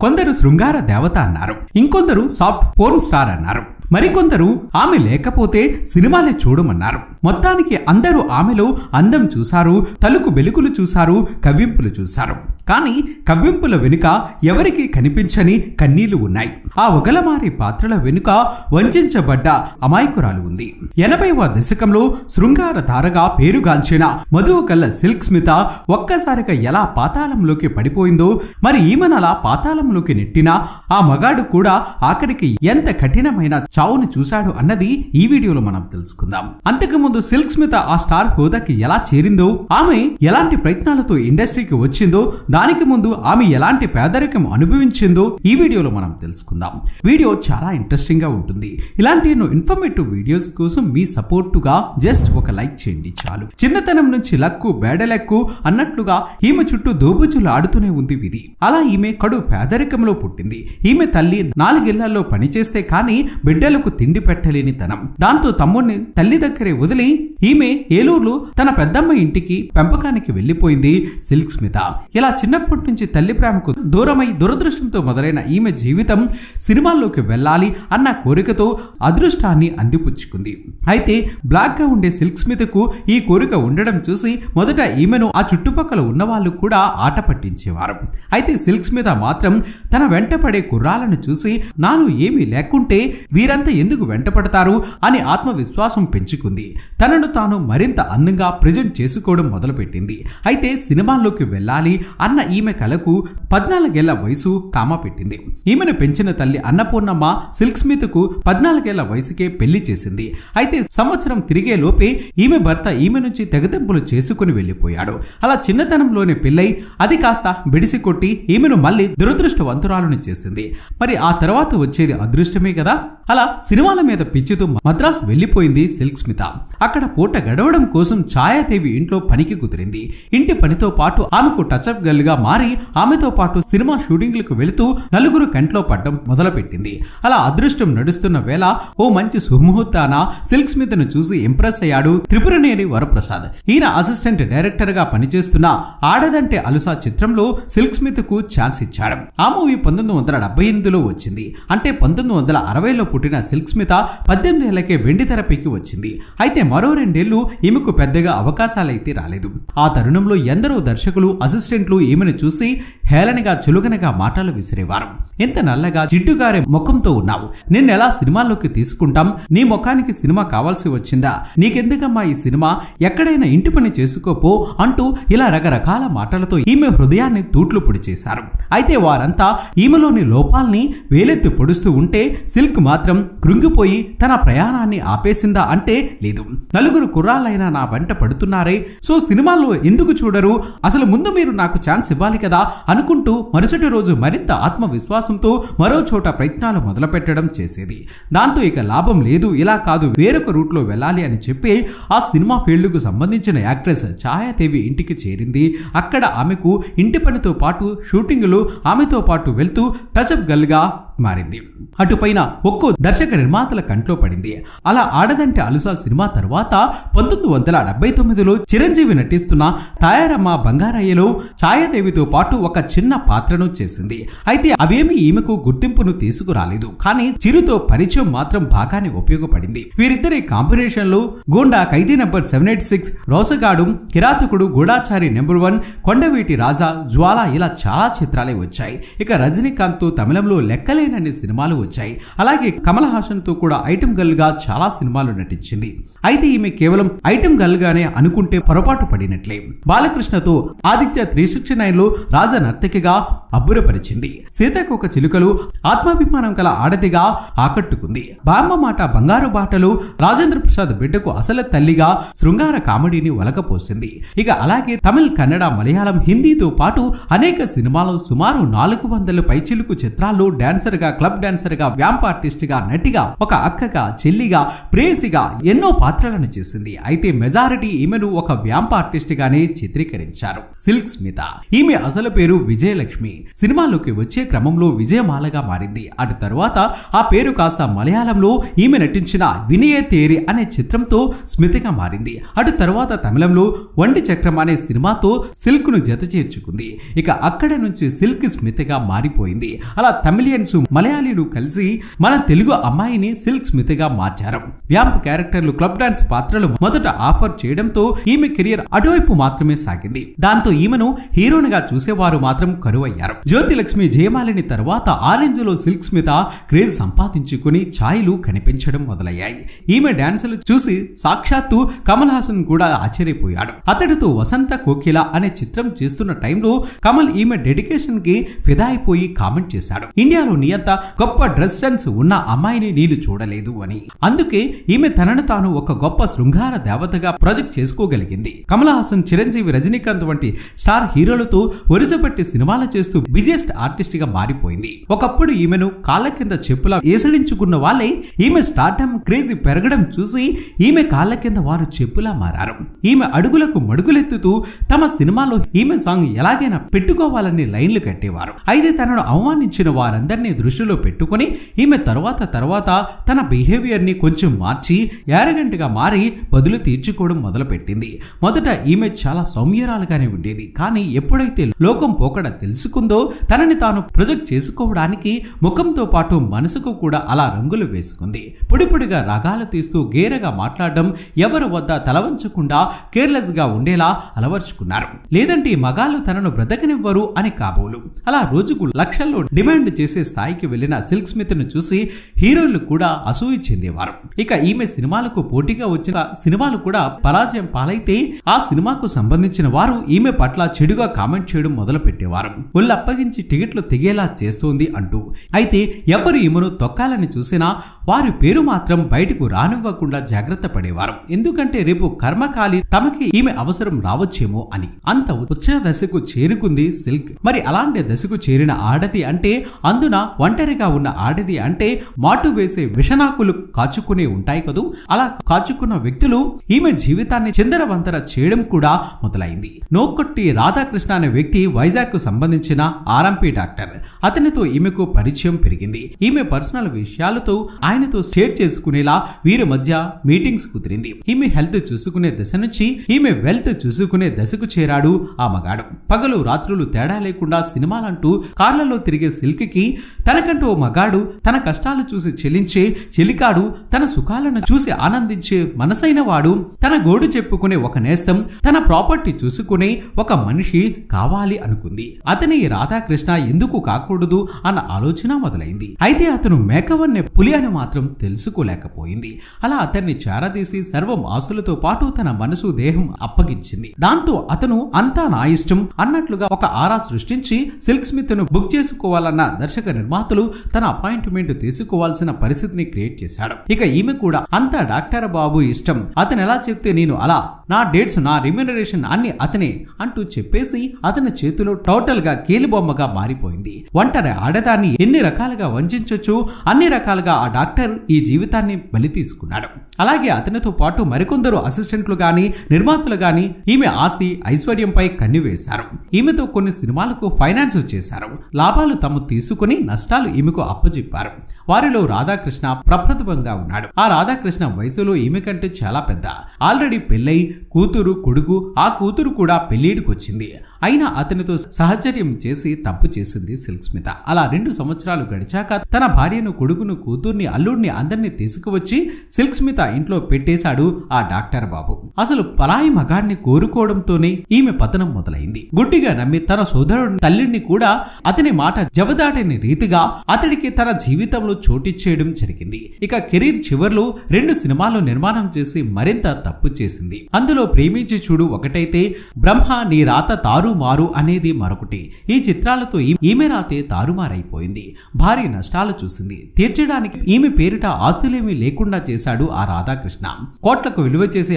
కొందరు శృంగార దేవత అన్నారు. ఇంకొందరు సాఫ్ట్ పోర్న్ స్టార్ అన్నారు. మరికొందరు ఆమె లేకపోతే సినిమాలే చూడమన్నారు. మొత్తానికి అందరూ ఆమెలో అందం చూశారు తలుకు వెలుగులు చూశారు కవ్వింపులు చూశారు. కానీ కవ్వింపుల వెనుక ఎవరికి కనిపించని కన్నీళ్ళు ఉన్నాయి. ఆ ఒగలమారి పాత్రల వెనుక వంచబడ్డ అమాయకురాలు ఉంది. ఎనభైవ దశకంలో శృంగార తారగా పేరుగాంచిన మధువకల్ల సిల్క్ స్మిత ఒక్కసారిగా ఎలా పాతాళంలోకి పడిపోయిందో మరి ఈమెనలా పాతాళంలోకి నెట్టినా ఆ మగాడు కూడా ఆఖరికి ఎంత కఠినమైన చావుని చూశాడు అన్నది ఈ వీడియోలో మనం తెలుసుకుందాం. అంతకుముందు సిల్క్ స్మిత ఆ స్టార్ హోదాకి ఎలా చేరిందో ఆమె ఎలాంటి ప్రయత్నాలతో ఇండస్ట్రీకి వచ్చిందో దానికి ముందు ఆమె ఎలాంటి పేదరికం అనుభవించిందో ఈ వీడియోలో మనం తెలుసుకుందాం. వీడియో చాలా ఇంట్రెస్టింగ్గా ఉంటుంది. ఇలాంటి ఎన్నో ఇన్ఫర్మేటివ్ వీడియోస్ కోసం మీ సపోర్టుగా జస్ట్ ఒక లైక్ చేయండి చాలు. చిన్నతనం నుంచి లక్కు బేడలెక్కు అన్నట్లుగా ఈమె చుట్టూ దోబుజులు ఆడుతూనే ఉంది విధి. అలా ఈమె కడు పేదరికంలో పుట్టింది. ఈమె తల్లి నాలుగేళ్ళలో పనిచేస్తే కానీ బిడ్డ బిడ్డలకు తిండి పెట్టలేని తనం. దాంతో తమ్ముడిని తల్లి దగ్గరే వదిలి ఈమె ఏలూరులో తన పెద్దమ్మ ఇంటికి పెంపకానికి వెళ్ళిపోయింది సిల్క్ స్మిత ఇలా చిన్నప్పటి నుంచి తల్లి ప్రేమకు దూరమై దురదృష్టంతో మొదలైన ఈమె జీవితం సినిమాల్లోకి వెళ్ళాలి అన్న కోరికతో అదృష్టాన్ని అందిపుచ్చుకుంది. అయితే బ్లాక్గా ఉండే సిల్క్ స్మితకు ఈ కోరిక ఉండడం చూసి మొదట ఈమెను ఆ చుట్టుపక్కల ఉన్న వాళ్ళు కూడా ఆట పట్టించేవారు. అయితే సిల్క్ స్మిత మాత్రం తన వెంట పడే కుర్రాలను చూసి నాను ఏమీ లేకుంటే వీరంతా ఎందుకు వెంటపడతారు అని ఆత్మవిశ్వాసం పెంచుకుంది. తనను తాను మరింత అందంగా ప్రజెంట్ చేసుకోవడం మొదలుపెట్టింది. అయితే సినిమాల్లోకి వెళ్ళాలి అన్న ఈమె కలకు పద్నాలుగేళ్ళ వయసు కామా పెట్టింది. ఈమెను పెంచిన తల్లి అన్నపూర్ణమ్మ సిల్క్ స్మిత్కు పద్నాలుగేళ్ళ వయసుకే పెళ్ళి చేసింది. అయితే సంవత్సరం తిరిగే లోపే ఈమె భర్త ఈమె నుంచి తెగతింపులు చేసుకుని వెళ్ళిపోయాడు. అలా చిన్నతనంలోనే పెళ్ళై అది కాస్త బిడిసి కొట్టి ఈమెను మళ్ళీ దురదృష్టవంతురాలను చేసింది. మరి ఆ తర్వాత వచ్చేది అదృష్టమే కదా? అలా సినిమాల మీద పిచ్చితో మద్రాసు వెళ్ళిపోయింది సిల్క్ స్మిత అక్కడ పూట గడవడం కోసం ఛాయాదేవి ఇంట్లో పనికి కుదిరింది. ఇంటి పనితో పాటు ఆమెకు టచ్అప్ గర్ల్గా మారి ఆమెతో పాటు సినిమా షూటింగ్లకు వెళుతూ నలుగురు కంట్లో పడ్డం మొదలుపెట్టింది. అలా అదృష్టం నడుస్తున్న వేళ ఓ మంచి సుముహూర్తాన సిల్క్ స్మిత్ను చూసి ఇంప్రెస్ అయ్యాడు త్రిపురనేని వరప్రసాద్. ఈయన అసిస్టెంట్ డైరెక్టర్గా పనిచేస్తున్న ఆడదంటే అలుసా చిత్రంలో సిల్క్ స్మిత్కు ఛాన్స్ ఇచ్చాడు. ఆ మూవీ పంతొమ్మిది వందల డెబ్బై ఎనిమిదిలో వచ్చింది. అంటే పంతొమ్మిది వందల అరవైలో పుట్టిన సిల్క్ స్మిత పద్దెనిమిది ఏళ్ళకే వెండి తెరపైకి వచ్చింది. అయితే మరో రెండేళ్ళు ఈమెకు పెద్దగా అవకాశాలైతే రాలేదు. ఆ తరుణంలో ఎందరో దర్శకులు అసిస్టెంట్లు ఈమెను చూసి హేళనగా చులుగనగా మాటలు విసిరేవారు. ఎంత నల్లగా జిడ్డుగారే ముఖంతో ఉన్నావు. నిన్నెలా సినిమాల్లోకి తీసుకుంటాం? నీ ముఖానికి సినిమా కావాల్సి వచ్చిందా? నీకెందుకమ్మా ఈ సినిమా? ఎక్కడైనా ఇంటి పని చేసుకోపో అంటూ ఇలా రకరకాల మాటలతో ఈమె హృదయాన్ని తూట్లు పొడి చేశారు. అయితే వారంతా ఈమెలోని లోపాల్ని వేలెత్తి పొడుస్తూ ఉంటే సిల్క్ మాత్రం కృంగిపోయి తన ప్రయాణాన్ని ఆపేసిందా అంటే లేదు. నలుగురు కుర్రాళ్ళైనా నా వెంట పడుతున్నారే? సో సినిమాల్లో ఎందుకు చూడరు? అసలు ముందు మీరు నాకు ఛాన్స్ ఇవ్వాలి కదా? అనుకుంటూ మరుసటి రోజు మరింత ఆత్మవిశ్వాసంతో మరో చోట ప్రయత్నాలు మొదలుపెట్టడం చేసేది. దాంతో ఇక లాభం లేదు ఇలా కాదు వేరొక రూట్లో వెళ్ళాలి అని చెప్పి ఆ సినిమా ఫీల్డ్కు సంబంధించిన యాక్ట్రెస్ ఛాయాదేవి ఇంటికి చేరింది. అక్కడ ఆమెకు ఇంటి పనితో పాటు షూటింగులు ఆమెతో పాటు వెళ్తూ టచప్ గల్గా మారింది. అటుపైన ఒక్కో దర్శక నిర్మాతల కంట్లో పడింది. అలా ఆడదంటే అలుసా సినిమా తర్వాత పంతొమ్మిది వందల డెబ్బై తొమ్మిదిలో చిరంజీవి నటిస్తున్న తాయారమ్మ బంగారయ్యలో ఛాయాదేవితో పాటు ఒక చిన్న పాత్రను చేసింది. అయితే అవేమి ఈమెకు గుర్తింపును తీసుకురాలేదు. కానీ చిరుతో పరిచయం మాత్రం బాగానే ఉపయోగపడింది. వీరిద్దరి కాంబినేషన్లో Gonda Khaidi number seven eight six రోసగాడు కిరాతకుడు గూఢాచారి నెంబర్ వన్ కొండవీటి రాజా జ్వాల ఇలా చాలా చిత్రాలే వచ్చాయి. ఇక రజనీకాంత్తో తమిళంలో లెక్కలేనన్ని సినిమాలు వచ్చాయి. అలాగే కమల్ హాసన్తో కూడా ఐటమ్ గర్ల్గా చాలా సినిమాలు నటించింది. అయితే ఈమె కేవలం ఐటమ్ గర్ల్ గానే అనుకుంటే పొరపాటు పడినట్లే. బాలకృష్ణతో ఆదిత్య త్రీ సిక్స్టీ నైన్లో రాజ నర్తకిగా అబ్బురపరిచింది. సీతాకోక చిలుకలు ఆత్మాభిమానం గల ఆడదిగా ఆకట్టుకుంది. బామ్మ మాట బంగారు బాటలు రాజేంద్ర ప్రసాద్ బిడ్డకు అసలు తల్లిగా శృంగార కామెడీని వలకపోసింది. ఇక అలాగే తమిళ్ కన్నడ మలయాళం హిందీతో పాటు అనేక సినిమాలు సుమారు నాలుగు వందల పైచిలుకు చిత్రాల్లో డాన్సర్ గా క్లబ్ డాన్సర్గా వ్యాంప్ ఆర్టిస్ట్గా నటిగా ఒక అక్కగా చెల్లిగా ప్రేసిగా ఎన్నో పాత్రలను చేసింది. అయితే మెజారిటీ ఈమెను ఒక వ్యాంప్ ఆర్టిస్ట్ గానే చిత్రీకరించారు. సిల్క్ స్మిత ఈమె అసలు పేరు విజయలక్ష్మి. సినిమాలోకి వచ్చే క్రమంలో విజయమాలగా మారింది. అటు తరువాత ఆ పేరు కాస్త మలయాళంలో ఈమె నటించిన వినయ తేరి అనే చిత్రంతో స్మితగా మారింది. అటు తరువాత తమిళంలో వండి చక్రం అనే సినిమాతో సిల్క్ను జత చేర్చుకుంది ఇక అక్కడ నుంచి సిల్క్ స్మితగా మారిపోయింది. అలా తమిళియన్స్ మలయాళీలు కలిసి మన తెలుగు అమ్మాయిని సిల్క్ స్మితగా మార్చారు. వ్యాంప్ క్యారెక్టర్లు క్లబ్ డాన్స్ పాత్రలు మొదట ఆఫర్ చేయడంతో ఈమె కెరియర్ అటువైపు మాత్రమే సాగింది. దాంతో ఈమెను హీరోయిన్గా చూసేవారు మాత్రం కరువయ్యారు. జ్యోతిలక్ష్మి జయమాలిని తర్వాత ఆరెంజ్లో సిల్క్ స్మిత క్రేజ్ సంపాదించుకుని ఛాయలు కనిపించడం మొదలయ్యాయి. ఈమె డాన్సులు చూసి సాక్షాత్తు కమల్ హాసన్ కూడా ఆశ్చర్యపోయాడు. అతడితో వసంత కోకిల అనే చిత్రం చేస్తున్న టైంలో కమల్ ఈమె డెడికేషన్కి ఫిదా అయిపోయి కామెంట్ చేశాడు. ఇండియాలో నీ అంత గొప్ప డ్రెస్ సెన్స్ ఉన్న అమ్మాయిని నేను చూడలేదు అని. అందుకే ఈమె తనను తాను ఒక గొప్ప శృంగార దేవతగా ప్రాజెక్ట్ చేసుకోగలిగింది. కమల్ హాసన్ చిరంజీవి రజనీకాంత్ వంటి స్టార్ హీరోలతో వరుసపెట్టి సినిమాలు చేస్తూ బిజియెస్ట్ ఆర్టిస్ట్గా మారిపోయింది. ఒకప్పుడు ఈమెను కాళ్ళ కింద చెప్పులా ఏసడించుకున్న వాళ్ళే ఈమె స్టార్టమ్ క్రేజీ పెరగడం చూసి ఈమె కాళ్ళ కింద వారు చెప్పులా మారారు. ఈమె అడుగులకు మడుగులెత్తుతూ తమ సినిమాలో ఈమె సాంగ్ ఎలాగైనా పెట్టుకోవాలని లైన్లు కట్టేవారు. అయితే తనను అవమానించిన వారందరినీ దృష్టిలో పెట్టుకుని ఈమె తర్వాత తర్వాత తన బిహేవియర్ని కొంచెం మార్చి యారగంట్గా మారి బదులు తీర్చుకోవడం మొదలుపెట్టింది. మొదట ఈమె చాలా సౌమ్యరాలుగానే ఉండేది. కానీ ఎప్పుడైతే లోకం పోకడ తెలుసుకుందో తనని తాను ప్రొజెక్ట్ చేసుకోవడానికి ముఖంతో పాటు మనసుకు కూడా అలా రంగులు వేసుకుంది. పొడిపొడిగా రాగాలు తీస్తూ గేరగా మాట్లాడడం ఎవరి వద్ద తలవంచకుండా కేర్లెస్గా ఉండేలా అలవర్చుకున్నారు. లేదంటే మగాళ్ళు తనను బ్రతకనివ్వరు అని కాబోలు. అలా రోజుకు లక్షల్లో డిమాండ్ చేసే స్థాయికి వెళ్ళిన సిల్క్ స్మిత్ను చూసి హీరోయిన్లు కూడా అసూయ చెందేవారు. ఇక ఈమె సినిమాలకు పోటీగా వచ్చిన సినిమాలు కూడా పరాజయం పాలైతే ఆ సినిమాకు సంబంధించిన వారు ఈమె పట్ల చెడుగా కామెంట్ చేయడం మొదలు పెట్టేవారు ఒళ్ళు అప్పగించి టికెట్లు తెగేలా చేస్తోంది అంటూ. అయితే ఎవరు ఈమెను తొక్కాలని చూసినా వారి పేరు మాత్రం బయటకు రానివ్వకుండా జాగ్రత్త పడేవారు. ఎందుకంటే రేపు కర్మకాలి తమకి ఈమె అవసరం రావచ్చేమో అని. అంత ఉచ్చ దశకు చేరుకుంది సిల్క్. మరి అలాంటి దశకు చేరిన ఆడది అంటే అందున ఒంటరిగా ఉన్న ఆడది అంటే మాటు వేసే విషనాకులు కాచుకునే ఉంటాయి కదూ? అలా కాచుకున్న వ్యక్తులు ఈమె జీవితాన్ని చిందరవంతర చేయడం కూడా మొదలైంది. నోకొట్టి రాధాకృష్ణ అనే వ్యక్తి వైజాగ్కు సంబంధించిన ఆర్ఎంపీ డాక్టర్. అతనితో ఈమెకు పరిచయం పెరిగింది. ఈమె పర్సనల్ విషయాలతో ఆయనతో షేర్ చేసుకునేలా వీరి మధ్య మీటింగ్స్ కుదిరింది. ఈమె హెల్త్ చూసుకునే దశ నుంచి ఈమె వెల్త్ చూసుకునే దశకు చేరాడు ఆ మగాడు. పగలు రాత్రులు తేడా లేకుండా సినిమాలంటూ కార్లలో తిరిగే సిల్క్కి తన తనకంటూ ఓ మగాడు తన కష్టాలు చూసి చెల్లించే చెలికాడు తన సుఖాలను చూసి ఆనందించే మనసైన వాడు తన గోడు చెప్పుకునే ఒక నేస్తం తన ప్రాపర్టీ చూసుకునే ఒక మనిషి కావాలి అనుకుంది. అతని రాధాకృష్ణ ఎందుకు కాకూడదు అన్న ఆలోచన మొదలైంది. అయితే అతను మేకవన్నే పులి అని మాత్రం తెలుసుకోలేకపోయింది. అలా అతన్ని చేరదీసి సర్వం ఆస్తులతో పాటు తన మనసు దేహం అప్పగించింది. దాంతో అతను అంతా నా ఇష్టం అన్నట్లుగా ఒక ఆరా సృష్టించి సిల్క్ స్మిత్ను బుక్ చేసుకోవాలన్న దర్శక నిర్మాతలు తన అపాయింట్మెంట్ తీసుకోవాల్సిన పరిస్థితిని క్రియేట్ చేశాడు. ఇక ఈమె కూడా అంతా డాక్టర్ బాబు ఇష్టం. అతను ఎలా చెప్తే నేను అలా. నా డేట్స్ నా రిమ్యూనరేషన్ అన్ని అతనే అంటూ చెప్పేసి అతని చేతిలో టోటల్గా కీలుబొమ్మగా మారిపోయింది. ఒంటరి ఆడదాన్ని ఎన్ని రకాలుగా వంచవచ్చు అన్ని రకాలుగా ఆ డాక్టర్ ఈ జీవితాన్ని బలి తీసుకున్నాడు. అలాగే అతనితో పాటు మరికొందరు అసిస్టెంట్లు గాని నిర్మాతలు గాని ఈమె ఆస్తి ఐశ్వర్యంపై కన్ను వేశారు. ఈమెతో కొన్ని సినిమాలకు ఫైనాన్స్ చేశారు. లాభాలు తాము తీసుకుని నష్టాలు ఈమెకు అప్పచెప్పారు వారిలో రాధాకృష్ణ ప్రప్రథమంగా ఉన్నాడు. ఆ రాధాకృష్ణ వయసులో ఈమె కంటే చాలా పెద్ద. ఆల్రెడీ పెళ్ళై కూతురు కొడుకు ఆ కూతురు కూడా పెళ్ళిడికి వచ్చింది అయినా అతనితో సహచర్యం చేసి తప్పు చేసింది సిల్క్ స్మిత అలా రెండు సంవత్సరాలు గడిచాక తన భార్యను కొడుకును కూతుర్ని అల్లుడిని అందరినీ తీసుకువచ్చి సిల్క్ స్మిత ఇంట్లో పెట్టేశాడు ఆ డాక్టర్ బాబు. అసలు పలాయి మగాడిని కోరుకోవడంతోనే ఈమె పతనం మొదలైంది. గుడ్డిగా నమ్మి తన సోదరుడి తల్లిని కూడా అతని మాట జవదాటని రీతిగా అతడికి తన జీవితంలో చోటిచ్చేయడం జరిగింది. ఇక కెరీర్ చివర్లో రెండు సినిమాలు నిర్మాణం చేసి మరింత తప్పు చేసింది. అందులో ప్రేమించి చూడు ఒకటైతే బ్రహ్మ నీ రాత తారు మారు అనేది మరొకటి. ఈ చిత్రాలతో ఈమె రాతే తారుమారైపోయింది. భారీ నష్టాలు చూసింది. తీర్చడానికి ఈమె పేరిట ఆస్తులేమీ లేకుండా చేశాడు ఆ రాధాకృష్ణ. కోట్లకు విలువ చేసే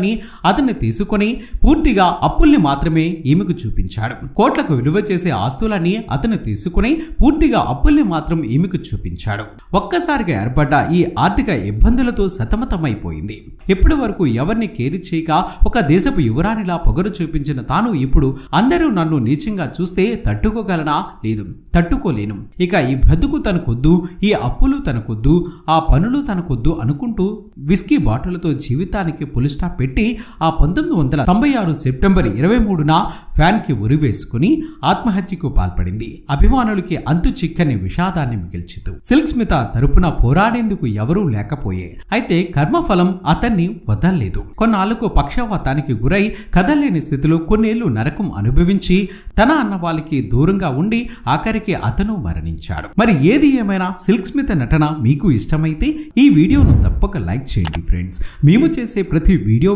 ఆస్తులన్నీ అతన్ని తీసుకొని పూర్తిగా అప్పుల్ని మాత్రమే ఈమెకు చూపించాడు. కోట్లకు విలువ చేసే ఆస్తులన్నీ అతను తీసుకుని పూర్తిగా అప్పుల్ని మాత్రం ఈమెకు చూపించాడు. ఒక్కసారిగా ఏర్పడ్డ ఈ ఆర్థిక ఇబ్బందులతో సతమతమైపోయింది. ఇప్పటి వరకు ఎవరిని కేరి చేయక ఒక దేశపు యువరాణిలా పొగరు చూపించిన తాను ఇప్పుడు అందరూ నన్ను నీచంగా చూస్తే తట్టుకోగలనా? లేదు తట్టుకోలేను. ఇక ఈ బ్రతుకు తనకొద్దు ఈ అప్పులు తనకొద్దు ఆ పనులు తనకొద్దు అనుకుంటూ విస్కీ బాటలతో జీవితానికి పులిస్టాప్ స్టాప్ పెట్టి ఆ పంతొమ్మిది వందల తొంభై ఆరు సెప్టెంబర్ ఇరవై మూడున ఫ్యాన్కి ఉరివేసుకుని ఆత్మహత్యకు పాల్పడింది. అభిమానులకి అంతు చిక్కని విషాదాన్ని మిగిల్చుతూ సిల్క్ స్మిత తరపున పోరాడేందుకు ఎవరూ లేకపోయే. అయితే కర్మఫలం అతన్ని వదల్లేదు. కొన్నాళ్ళకు పక్షవాతానికి గురై కదలేని స్థితిలో కొన్నేళ్ళు నరకం అనుభవించి తన అన్న వాళ్ళకి దూరంగా ఉండి ఆఖరికి అతను మరణించాడు. మరి ఏది ఏమైనా సిల్క్ స్మిత నటన మీకు ఇష్టమైతే ఈ వీడియోను తప్పక లైక్ చేయండి ఫ్రెండ్స్. మేము చేసే ప్రతి వీడియో